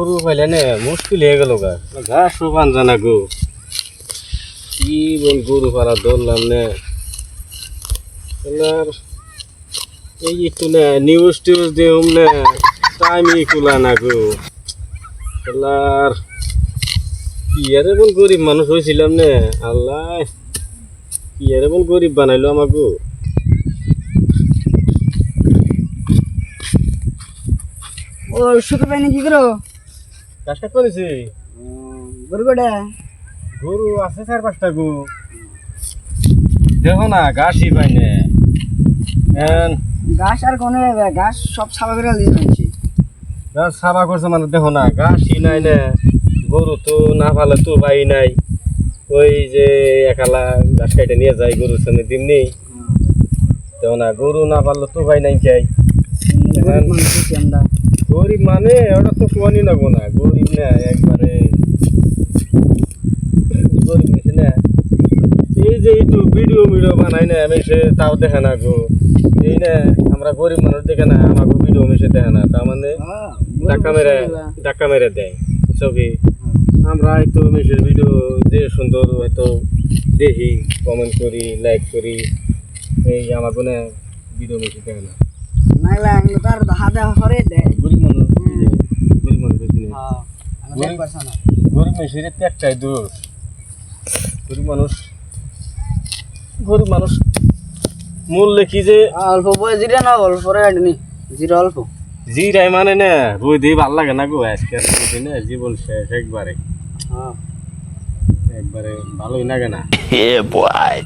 গরু পাইলে নে মুশকিল হয়ে গেল গা। ঘাস পান জানা গো। কি বল গরু পালা ধরলাম নে। এই একটু নে নিউজ টিউজ দিয়ে নে টাইমই কুলা না গো। কি আরে বল গরিব মানুষ হয়েছিলাম নে আল্লাহ। কি আরে বল গরিব বানাইলো আমাকে ও শুধু পাইনি কি করো? ঘাস কাট করেছি গরু কটা? গরু আছে চার পাঁচটা গো। দেখো না ঘাসই পাই না। এন ঘাস আর কোনো ঘাস সব সাবা করে দিয়ে দিচ্ছি ঘাস সাবা করছে মানে দেখো না ঘাসই নাই না। গরু তো না পালে তো পাই নাই। ওই যে একালা ঘাস কাটে নিয়ে যায় গরুর সামনে দিমনি দেখো না গরু না পারলে তো ভাই নাই চাই গরিব মানুষ হচ্ছি আমরা। গরিব মানে ওটা তো কোয়ানি লাগবো না গরিব না একবারে গরিব নিছে না। এই যে একটু ভিডিও ভিডিও বানাই না মেসে তাও দেখে না গো। এই না আমরা গরিব মানুষ দেখে না আমাকে ভিডিও মেসে দেখে না তার মানে ধাক্কা মেরে ধাক্কা মেরে দেয় বুঝছ কি? আমরা হয়তো মেসের ভিডিও যে সুন্দর হয়তো দেখি কমেন্ট করি লাইক করি এই আমার কোনো ভিডিও মেসে দেখে না। নাইলে আমি তার হাতে হরে দেয়। গরিব মানুষ গরিব মানুষ গরিব মেশিনের একটাই দোষ গরিব মানুষ গরিব মানুষ মূল্যে কি যে অল্প বয়ে জিরে না অল্প রে নি জিরে অল্প। জিরাই মানে না রই দিয়ে ভালো লাগে না গো আজকে না জীবন শেষ একবারে। হ্যাঁ। একবারে ভালোই লাগে না। Yeah, boy.